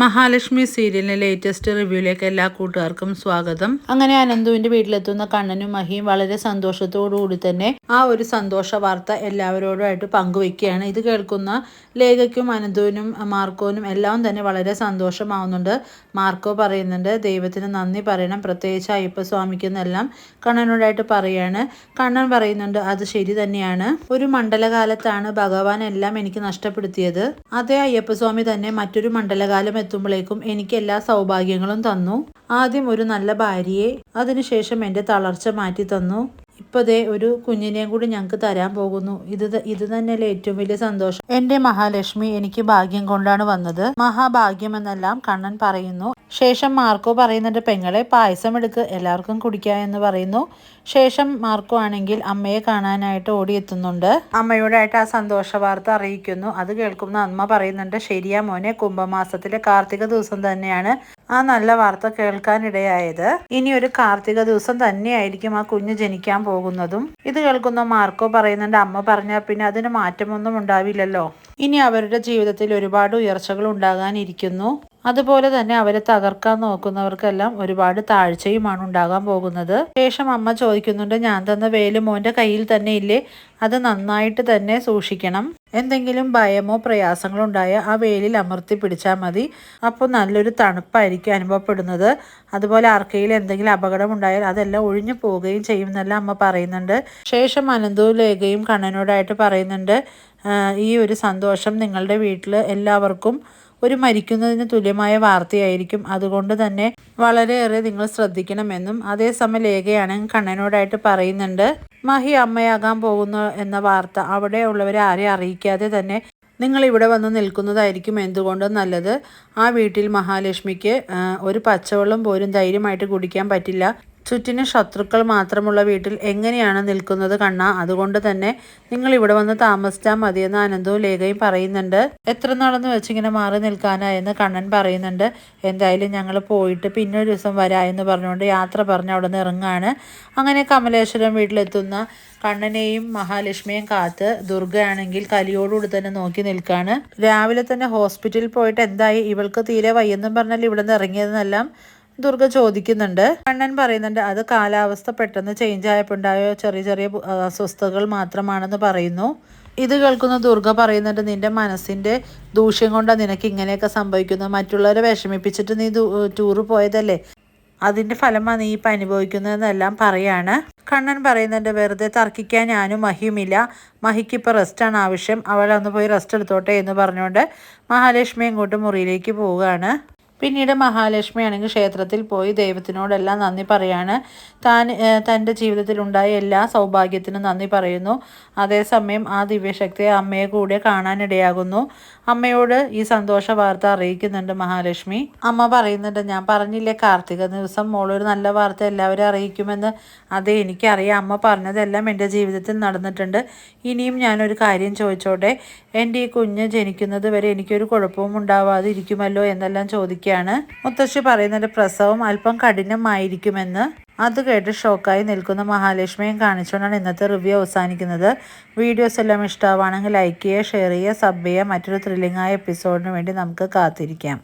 മഹാലക്ഷ്മി സീരിയലിന്റെ ലേറ്റസ്റ്റ് റിവ്യൂയിലേക്ക് എല്ലാ കൂട്ടുകാർക്കും സ്വാഗതം. അങ്ങനെ അനന്തുവിന്റെ വീട്ടിലെത്തുന്ന കണ്ണനും മഹിയും വളരെ സന്തോഷത്തോടുകൂടി തന്നെ ആ ഒരു സന്തോഷ വാർത്ത എല്ലാവരോടുമായിട്ട് പങ്കുവെക്കുകയാണ്. ഇത് കേൾക്കുന്ന ലേഖയ്ക്കും അനന്തുവിനും മാർക്കോനും എല്ലാം തന്നെ വളരെ സന്തോഷമാവുന്നുണ്ട്. മാർക്കോ പറയുന്നുണ്ട് ദൈവത്തിന് നന്ദി പറയണം. പ്രത്യേകിച്ച് അയ്യപ്പ സ്വാമിക്കെന്നെല്ലാം കണ്ണനോടായിട്ട് പറയാണ്. കണ്ണൻ പറയുന്നുണ്ട് അത് ശരി തന്നെയാണ്. ഒരു മണ്ഡലകാലത്താണ് ഭഗവാൻ എല്ലാം എനിക്ക് നഷ്ടപ്പെടുത്തിയത്. അതേ അയ്യപ്പസ്വാമി തന്നെ മറ്റൊരു മണ്ഡലകാലം എത്തുമ്പോഴേക്കും എനിക്ക് എല്ലാ സൗഭാഗ്യങ്ങളും തന്നു. ആദ്യം ഒരു നല്ല ഭാര്യയെ അതിനുശേഷം എന്റെ തളർച്ച മാറ്റി തന്നു ഇപ്പൊ ദേ ഒരു കുഞ്ഞിനെയും കൂടി ഞങ്ങൾക്ക് തരാൻ പോകുന്നു. ഇത് ഇത് തന്നെയല്ലേ ഏറ്റവും വലിയ സന്തോഷം. എന്റെ മഹാലക്ഷ്മി എനിക്ക് ഭാഗ്യം കൊണ്ടാണ് വന്നത്. മഹാഭാഗ്യം എന്നെല്ലാം കണ്ണൻ പറയുന്നു. ശേഷം മാർക്കോ പറയുന്നുണ്ട് പെങ്ങളെ പായസം എടുക്ക് എല്ലാവർക്കും കുടിക്കുക എന്ന് പറയുന്നു. ശേഷം മാർക്കോ ആണെങ്കിൽ അമ്മയെ കാണാനായിട്ട് ഓടിയെത്തുന്നുണ്ട്. അമ്മയോടായിട്ട് ആ സന്തോഷ വാർത്ത അറിയിക്കുന്നു. അത് കേൾക്കുന്ന അമ്മ പറയുന്നുണ്ട് ശരിയാ മോനെ കുംഭമാസത്തിലെ കാർത്തിക ദിവസം തന്നെയാണ് ആ നല്ല വാർത്ത കേൾക്കാനിടയായത്. ഇനി ഒരു കാർത്തിക ദിവസം തന്നെയായിരിക്കും ആ കുഞ്ഞ് ജനിക്കാൻ പോകുന്നതും. ഇത് കേൾക്കുന്ന മാർക്കോ പറയുന്നുണ്ട് അമ്മ പറഞ്ഞാൽ പിന്നെ അതിന് മാറ്റമൊന്നും ഉണ്ടാവില്ലല്ലോ. ഇനി അവരുടെ ജീവിതത്തിൽ ഒരുപാട് ഉയർച്ചകൾ ഉണ്ടാകാനിരിക്കുന്നു. അതുപോലെ തന്നെ അവരെ തകർക്കാൻ നോക്കുന്നവർക്കെല്ലാം ഒരുപാട് താഴ്ചയുമാണ് ഉണ്ടാകാൻ പോകുന്നത്. ശേഷം അമ്മ ചോദിക്കുന്നുണ്ട് ഞാൻ തന്ന വേൽ മോന്റെ കയ്യിൽ തന്നെ ഇല്ലേ? അത് നന്നായിട്ട് തന്നെ സൂക്ഷിക്കണം. എന്തെങ്കിലും ഭയമോ പ്രയാസങ്ങളോ ഉണ്ടായ ആ വേലിൽ അമർത്തി പിടിച്ചാൽ മതി. അപ്പോൾ നല്ലൊരു തണുപ്പായിരിക്കും അനുഭവപ്പെടുന്നത്. അതുപോലെ ആർക്കയിൽ എന്തെങ്കിലും അപകടം ഉണ്ടായാൽ അതെല്ലാം ഒഴിഞ്ഞു പോവുകയും ചെയ്യുമെന്നെല്ലാം അമ്മ പറയുന്നുണ്ട്. ശേഷം അനന്തവും ലേഖയും കണ്ണനോടായിട്ട് പറയുന്നുണ്ട് ഈ ഒരു സന്തോഷം നിങ്ങളുടെ വീട്ടിൽ എല്ലാവർക്കും ഒരു മരിക്കുന്നതിന് തുല്യമായ വാർത്തയായിരിക്കും. അതുകൊണ്ട് തന്നെ വളരെയേറെ നിങ്ങൾ ശ്രദ്ധിക്കണമെന്നും അതേസമയം ലേഖയാണെങ്കിൽ കണ്ണനോടായിട്ട് പറയുന്നുണ്ട്. മഹി അമ്മയാകാൻ പോകുന്നു എന്ന വാർത്ത അവിടെ ഉള്ളവരെ ആരെ അറിയിക്കാതെ തന്നെ നിങ്ങൾ ഇവിടെ വന്ന് നിൽക്കുന്നതായിരിക്കും എന്തുകൊണ്ടും നല്ലത്. ആ വീട്ടിൽ മഹാലക്ഷ്മിക്ക് ഒരു പച്ചവെള്ളം പോലും ധൈര്യമായിട്ട് കുടിക്കാൻ പറ്റില്ല. ചുറ്റിന് ശത്രുക്കൾ മാത്രമുള്ള വീട്ടിൽ എങ്ങനെയാണ് നിൽക്കുന്നത് കണ്ണ? അതുകൊണ്ട് തന്നെ നിങ്ങൾ ഇവിടെ വന്ന് താമസിച്ചാൽ മതിയെന്ന് അനന്തവും ലേഖയും പറയുന്നുണ്ട്. എത്ര നാളെന്ന് വെച്ചിങ്ങനെ മാറി നിൽക്കാനായെന്ന് കണ്ണൻ പറയുന്നുണ്ട്. എന്തായാലും ഞങ്ങൾ പോയിട്ട് പിന്നെ ഒരു ദിവസം വരാ എന്ന് പറഞ്ഞുകൊണ്ട് യാത്ര പറഞ്ഞ് അവിടെ നിന്ന് ഇറങ്ങാണ്. അങ്ങനെ കമലേശ്വരം വീട്ടിലെത്തുന്ന കണ്ണനെയും മഹാലക്ഷ്മിയും കാത്ത് ദുർഗയാണെങ്കിൽ കലിയോടുകൂടി തന്നെ നോക്കി നിൽക്കുകയാണ് രാവിലെ തന്നെ ഹോസ്പിറ്റലിൽ പോയിട്ട് എന്തായി? ഇവൾക്ക് തീരെ വയ്യെന്നും പറഞ്ഞാൽ ഇവിടെ നിന്ന് ഇറങ്ങിയതെന്നെല്ലാം ദുർഗ ചോദിക്കുന്നുണ്ട്. കണ്ണൻ പറയുന്നുണ്ട് അത് കാലാവസ്ഥ പെട്ടെന്ന് ചേഞ്ച് ഉണ്ടായോ ചെറിയ ചെറിയ അസ്വസ്ഥതകൾ മാത്രമാണെന്ന് പറയുന്നു. ഇത് കേൾക്കുന്ന ദുർഗ പറയുന്നുണ്ട് നിന്റെ മനസ്സിന്റെ ദൂഷ്യം കൊണ്ടാണ് നിനക്ക് ഇങ്ങനെയൊക്കെ സംഭവിക്കുന്നത്. മറ്റുള്ളവരെ വിഷമിപ്പിച്ചിട്ട് നീ ടൂറ് പോയതല്ലേ? അതിന്റെ ഫലമാണ് നീ ഇപ്പം അനുഭവിക്കുന്നതെന്നെല്ലാം പറയാണ്. കണ്ണൻ പറയുന്നുണ്ട് വെറുതെ തർക്കിക്കാൻ ഞാനും മഹിയുമില്ല. മഹിക്ക് ഇപ്പോൾ റെസ്റ്റാണ് ആവശ്യം. അവൾ അന്ന് പോയി റെസ്റ്റ് എടുത്തോട്ടെ എന്ന് പറഞ്ഞുകൊണ്ട് മഹാലക്ഷ്മി ഇങ്ങോട്ട് മുറിയിലേക്ക് പോവുകയാണ്. പിന്നീട് മഹാലക്ഷ്മി ആണെങ്കിൽ ക്ഷേത്രത്തിൽ പോയി ദൈവത്തിനോടെല്ലാം നന്ദി പറയാണ്. താൻ തന്റെ ജീവിതത്തിലുണ്ടായ എല്ലാ സൗഭാഗ്യത്തിനും നന്ദി പറയുന്നു. അതേസമയം ആ ദിവ്യശക്തിയെ അമ്മയെ കൂടെ കാണാനിടയാകുന്നു. അമ്മയോട് ഈ സന്തോഷ വാർത്ത അറിയിക്കുന്നുണ്ട് മഹാലക്ഷ്മി. അമ്മ പറയുന്നുണ്ട് ഞാൻ പറഞ്ഞില്ലേ കാർത്തിക ദിവസം മോളൊരു നല്ല വാർത്ത എല്ലാവരും അറിയിക്കുമെന്ന്. അതെ എനിക്കറിയാം. അമ്മ പറഞ്ഞതെല്ലാം എന്റെ ജീവിതത്തിൽ നടന്നിട്ടുണ്ട്. ഇനിയും ഞാനൊരു കാര്യം ചോദിച്ചോട്ടെ? എന്റെ ഈ കുഞ്ഞ് ജനിക്കുന്നത് വരെ എനിക്കൊരു കുഴപ്പവും ഉണ്ടാവാതിരിക്കുമല്ലോ? എന്നെല്ലാം ചോദിക്കുകയാണ് മുത്തശ്ശി പറയുന്നത് പ്രസവം അല്പം കഠിനമായിരിക്കുമെന്ന് അത് കേട്ട് ഷോക്കായി നിൽക്കുന്ന മഹാലക്ഷ്മിയും കാണിച്ചുകൊണ്ടാണ് ഇന്നത്തെ റിവ്യൂ അവസാനിക്കുന്നത്. വീഡിയോസ് എല്ലാം ഇഷ്ടമാണെങ്കിൽ ലൈക്ക് ചെയ്യുക ഷെയർ ചെയ്യുക സബ് ചെയ്യുക. മറ്റൊരു ത്രില്ലിംഗായ എപ്പിസോഡിന് വേണ്ടി നമുക്ക് കാത്തിരിക്കാം.